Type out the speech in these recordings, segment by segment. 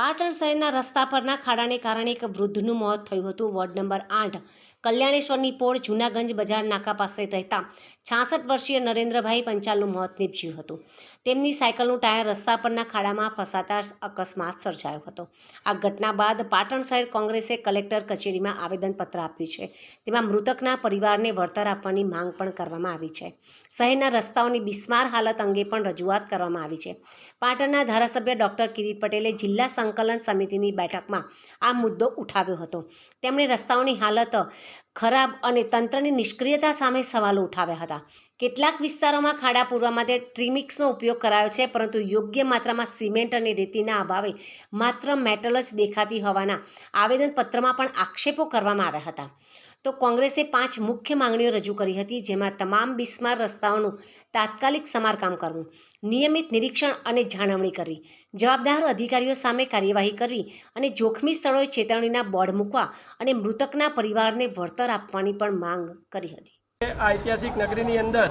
પાટણ શહેરના રસ્તા પરના ખાડાને કારણે એક વૃદ્ધનું મોત થયું હતું. વોર્ડ નંબર આઠ, કલ્યાણેશ્વરની પોળ જૂનાગંજ બજાર નાકા પાસે રહેતા છાસઠ વર્ષીય નરેન્દ્રભાઈ પંચાલનું મોત નીપજ્યું હતું. તેમની સાયકલનું ટાયર રસ્તા પરના ખાડામાં ફસાતા અકસ્માત સર્જાયો હતો. આ ઘટના બાદ પાટણ શહેર કોંગ્રેસે કલેક્ટર કચેરીમાં આવેદનપત્ર આપ્યું છે. તેમાં મૃતકના પરિવારને વળતર આપવાની માંગ પણ કરવામાં આવી છે. શહેરના રસ્તાઓની બિસ્માર હાલત અંગે પણ રજૂઆત કરવામાં આવી છે. પાટણના ધારાસભ્ય ડોક્ટર કિરીટ પટેલે જિલ્લા સંકલન સમિતિની બેઠકમાં આ મુદ્દો ઉઠાવ્યો હતો. તેમણે રસ્તાઓની હાલત ખરાબ અને તંત્રની નિષ્ક્રિયતા સામે સવાલો ઉઠાવ્યા હતા. કેટલાક વિસ્તારોમાં ખાડા પૂરવા માટે ટ્રીમિક્સનો ઉપયોગ કરાયો છે, પરંતુ યોગ્ય માત્રામાં સિમેન્ટ અને રેતીના અભાવે માત્ર મેટલ જ દેખાતી હોવાના આવેદનપત્રમાં પણ આક્ષેપો કરવામાં આવ્યા હતા. તો કોંગ્રેસે પાંચ મુખ્ય માંગણીઓ રજૂ કરી હતી, જેમાં તમામ બિસ્માર રસ્તાઓનું તાત્કાલિક સમારકામ કરવું, નિયમિત નિરીક્ષણ અને જાળવણી કરવી, જવાબદાર અધિકારીઓ સામે કાર્યવાહી કરવી અને જોખમી સ્થળોએ ચેતવણીના બોર્ડ મૂકવા અને મૃતકના પરિવારને વળતર આપવાની પણ માંગ કરી હતી. ઐતિહાસિક નગરીની અંદર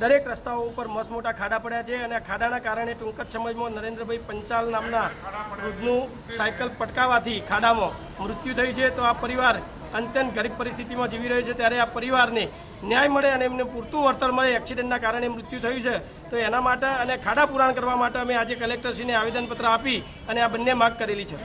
દરેક રસ્તાઓ ઉપર મસ્ત મોટા ખાડા પડ્યા છે અને ખાડાના કારણે ટૂંક જ સમયમાં નરેન્દ્રભાઈ પંચાલ નામના વૃદ્ધનું સાયકલ પટકાવાથી ખાડામાં મૃત્યુ થયું છે. તો આ પરિવાર અત્યંત ગરીબ પરિસ્થિતિમાં જીવી રહ્યો છે. ત્યારે આ પરિવારને ન્યાય મળે અને એમને પૂરતું વળતર મળે એક્સિડન્ટના કારણે મૃત્યુ થયું છે. તો એના માટે અને ખાડા પુરાણ કરવા માટે અમે આજે કલેક્ટરશ્રીને આવેદનપત્ર આપી અને આ બંને માગ કરેલી છે.